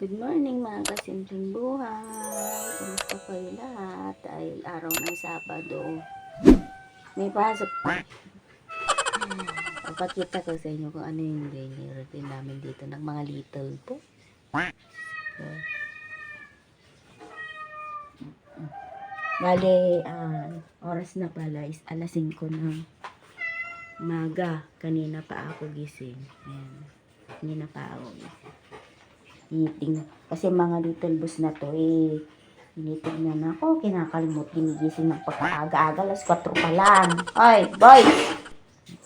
Good morning mga kasimpleng buhay. Kumusta kayo lahat? Dahil araw ng Sabado. May pasok pa. Papakita ko sa inyo kung ano yung daily routine namin dito ng mga little po. Bale, ah, oras na pala is alas 5 ng maga. Kanina pa ako gising. Ayan. Kanina pa ako gising. Tiniting. Kasi mga little bus na to eh. Tinitingnan ako. Kinakalmot. Ginigising ng pagkaaga-aga. Alas 4 pa lang. Hoy, boy!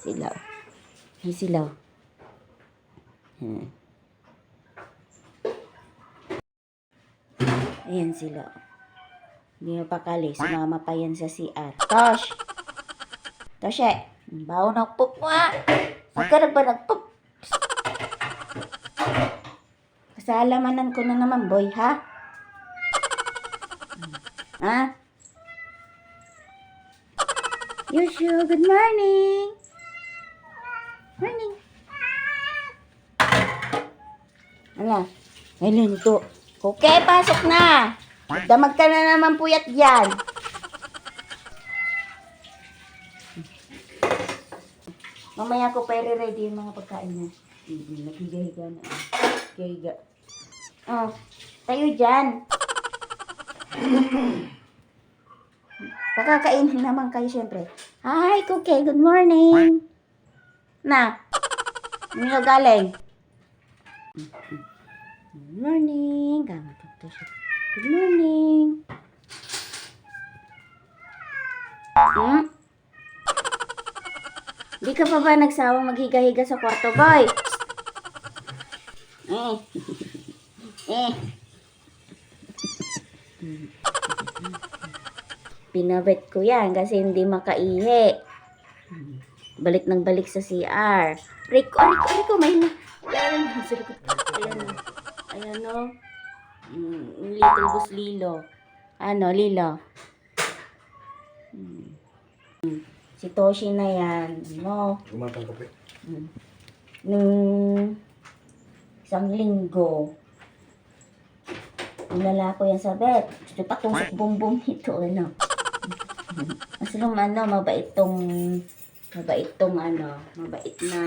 Silaw. Ay, silaw. Hmm. Ayan sila. Hindi na pakali. Sumama pa yan sa CR. Tosh! Toshe! Bawo ng pup mo ha! Na ba nagpup? Kasalamanan ko na naman, boy, ha? Ha? Yushu, good morning! Morning! Ano? Ayun to. Okay, pasok na! Damag ka na naman puyat yan. Mamaya ko pa i-ready yung mga pagkain niya. Mm, Naghiga-higa na. Higa-higa. Oh, tayo dyan. Pakakainin naman kayo syempre. Hi, Cookie. Good morning. Na. Yung galing? Good morning. Good morning. Hmm? Di ka pa ba nagsawang maghiga-higa sa kwarto, boy? Eh. Eh. Pinabet ko yan kasi hindi makaihi. Balik ng balik sa CR. Rico, Rico, Rico, may na. Ayan, likod. Ayan, o. ayan o. Mm, little bus Lilo. Ano, Lilo? Mm. Mm. Si Toshi na yan. No? Umatang kape. Mm. Nung isang linggo, nilala ko yan sa bed. Gusto pa tusok bumbum nito, ano. Mas lum, ano, mabait tong, mabait tong, ano, mabait na,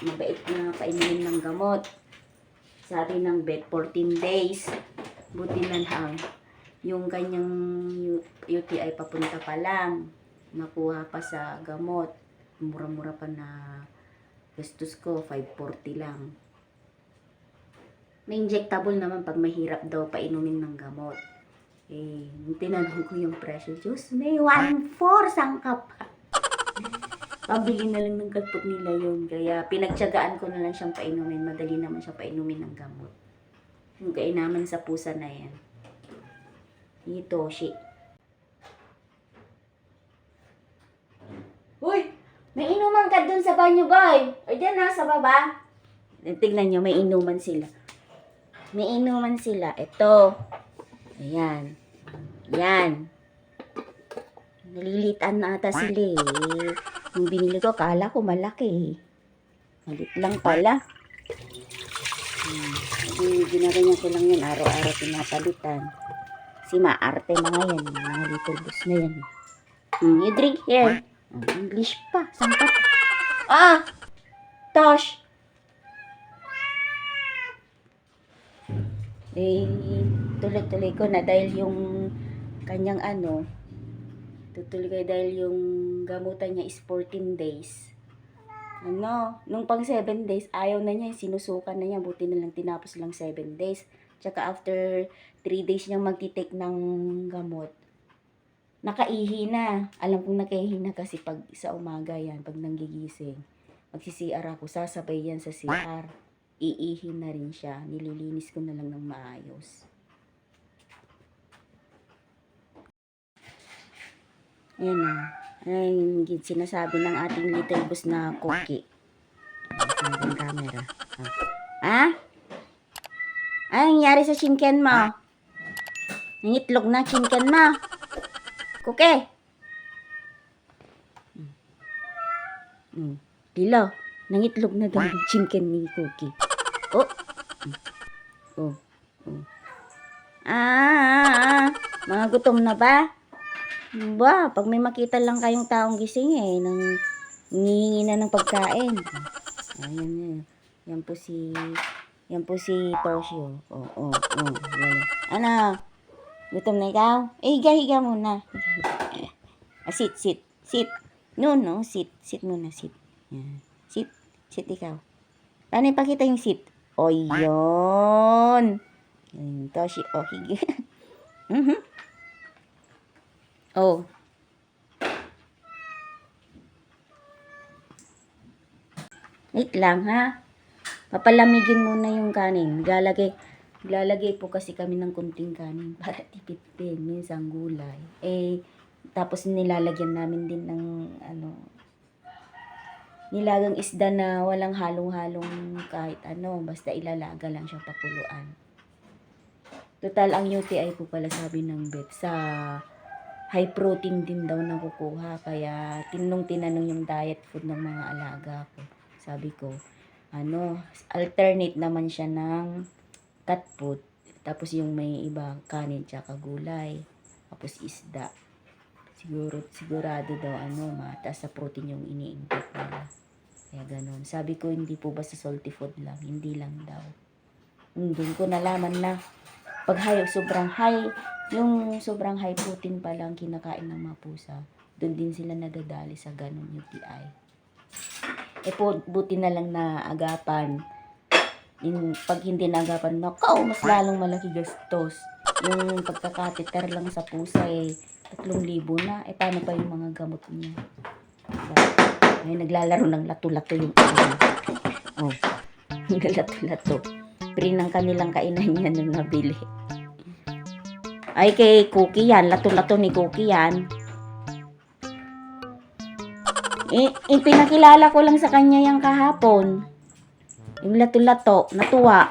mabait na painumin ng gamot. Sabi ng bed, 14 days. Buti na lang, yung kanyang U- UTI papunta pa lang. Nakuha pa sa gamot. Mura-mura pa na gastos ko, 540 lang. May injectable naman pag mahirap daw painumin ng gamot. Eh, tinanong ko yung presyo, Diyos, may 1.4 sangkap. Pabili na lang ng galpot nila yun. Kaya pinagtsagaan ko na lang siyang painumin. Madali naman siya painumin ng gamot. Yung kainaman sa pusa na yan. Ito, shi. Uy! May inuman ka dun sa banyo, boy. O dyan na, sa baba. Tignan nyo, may inuman sila. May inuman sila. Ito. Ayan. Yan. Nalilitan na ata sila eh. Yung binili ko, kala ko malaki eh. Malit lang pala. Hmm. Ginaganyan ko lang yan. Araw-araw pinapalitan. Si maarte mga yan. Mga little boss na yan. Hmm, you drink here. Oh, English pa. Sangkap. Ah! Tosh! Eh, tuloy-tuloy ko na dahil yung kanyang ano, tutuloy ko dahil yung gamutan niya is 14 days. Ano, nung pang 7 days, ayaw na niya, sinusukan na niya, buti na lang tinapos lang 7 days. Tsaka after 3 days niyang magtitake ng gamot, nakaihi na. Alam kong nakaihi na kasi pag sa umaga yan, pag nanggigising, magsi-CR ako, sasabay yan sa CR. Iihi na rin siya. Nililinis ko na lang ng maayos. Ayan na. Ayan yung sinasabi ng ating little boss na cookie. Yung camera. Ah. Ha? Anong nangyari sa chinken mo? Nangitlog na chinken mo. Cookie. Mm. Dilo, nangitlog na daw yung chinken ni Cookie. Oh. Mm. Oh. Ah, ah, mga gutom na ba? Ba, pag may makita lang kayong taong gising eh, nang ngihingi na ng pagkain. Ayan yan. Yan po si, yan po si Toshio. Oo, oo, oo. Yan. Ano? Gutom na ikaw? Eh, higa, higa muna. Ah, sit, sit, sit. No, no, sit. Sit muna, sit. Yan. Sit, ikaw. Paano ipakita yung sit? O, yun. Yan, Toshi, oh, higa. mhm. Oh. Wait lang, ha? Papalamigin muna yung kanin. Lalagay, lalagay po kasi kami ng kunting kanin para tipid din. Minsan gulay. Eh, tapos nilalagyan namin din ng, ano, nilagang isda na walang halong-halong kahit ano. Basta ilalaga lang siya papuluan. Total, ang UTI po pala sabi ng vet sa high protein din daw nakukuha. Kaya tinong tinanong yung diet food ng mga alaga ko. Sabi ko, ano, alternate naman siya ng cat food. Tapos yung may iba kanin tsaka gulay. Tapos isda. Siguro, sigurado daw ano, mataas sa protein yung ini-intake nila. Kaya ganun. Sabi ko, hindi po basta salty food lang. Hindi lang daw. Hmm, Doon ko nalaman na pag high, sobrang high, yung sobrang high protein pa lang kinakain ng mga pusa, doon din sila nadadali sa ganun UTI. Eh po, buti na lang na agapan. Yung, pag hindi naagapan, nakaw, mas lalong malaki gastos. Yung pagkakateter lang sa pusa eh, 3,000 na. Eh, paano pa yung mga gamot niya? Diba? Ay, naglalaro ng lato-lato yung ano. Oh, lato-lato. Free ng kanilang kainan niya nung nabili. Ay, kay Cookie yan. Lato-lato ni Cookie yan. Eh, eh, pinakilala ko lang sa kanya yung kahapon. Yung lato-lato, natuwa.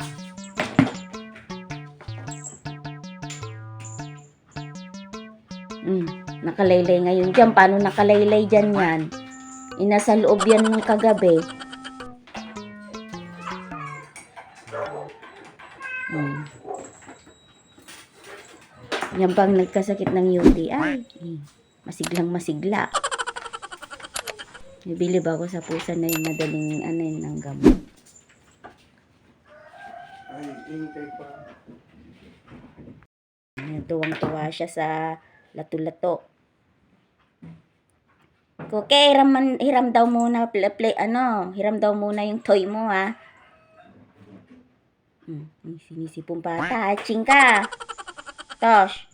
Mm, nakalaylay ngayon dyan. Paano nakalaylay dyan yan? Inasa loob yan ng kagabi. Mm. Yan bang nagkasakit ng UTI? Eh, masiglang masigla. Nabilib ako sa pusa na yung madaling ano yun ng gamot. Ay, intay pa. Tuwang-tuwa siya sa lato-lato. Kuke, hiram, man- hiram daw muna, play, play, ano, hiram daw muna yung toy mo, ha? Hmm, sinisipong bata, hatching ka. Tosh.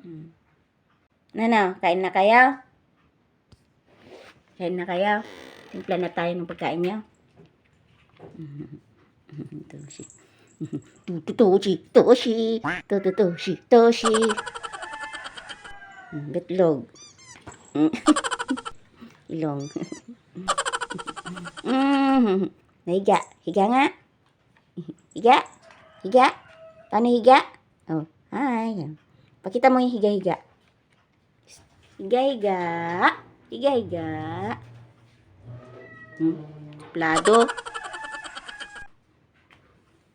Hmm. Nano, kain na kayo? Kain na kayo? Timpla na tayo ng pagkain niyo. Toshi. Toshi, Toshi, Toshi, Toshi, Toshi. Ilong. Mm. Nahiga. Higa nga. Higa. Higa. Paano higa? Oh, hi. Pakita mo yung higa-higa. Higa-higa. Higa-higa. Hmm. Plado.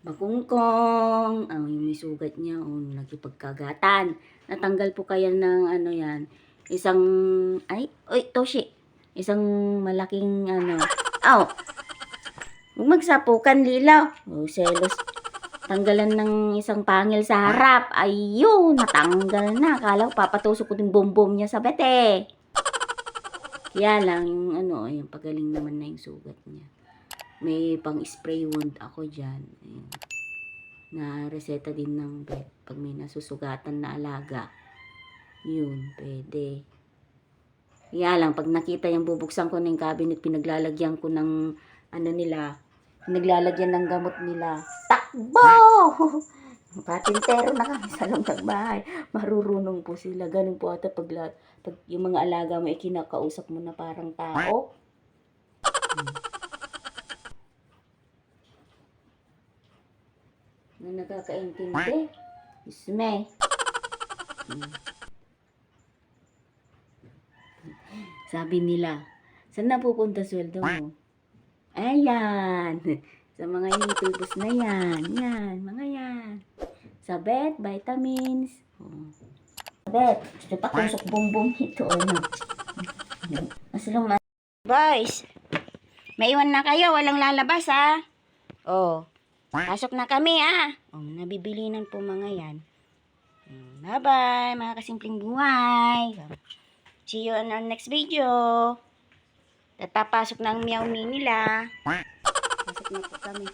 Bagungkong. Oh, yung may sugat niya. Oh, nagkipagkagatan. Natanggal po kaya ng ano yan. Isang, ay, oy, Toshi. Isang malaking ano. Aw. Huwag magsapukan, Lilaw. Oh, selos. Tanggalan ng isang pangil sa harap. Ayun, natanggal na. Akala ko papatusok ko yung bombom niya sa bete. Kaya lang, yung ano, yung pagaling naman na yung sugat niya. May pang spray wound ako dyan. Ayun. Na reseta din ng vet. Pag may nasusugatan na alaga. Yun, pwede. Kaya lang, pag nakita yung bubuksan ko ng cabinet, pinaglalagyan ko ng ano nila, pinaglalagyan ng gamot nila. Takbo! Patintero na kami sa loob ng bahay. Marurunong po sila. Ganun po ata pag, pag yung mga alaga mo ay kinakausap mo na parang tao. Hmm. Na nakakaintindi. Isme. Hmm. Sabi nila, saan na pupunta sweldo mo? Ayan. Sa mga YouTubers na yan. Yan, mga yan. Sa bet, vitamins. Oh. Sa bet, gusto pa kusok bumbong ito. Ano? Mas lumas. Boys, maiwan na kayo. Walang lalabas, ha? Oh, pasok na kami, ha? Oh, nabibilinan po mga yan. Mm, Bye-bye, mga kasimpleng buhay. See you on our next video. At papasok na ang meow me nila. Pasok na po kami.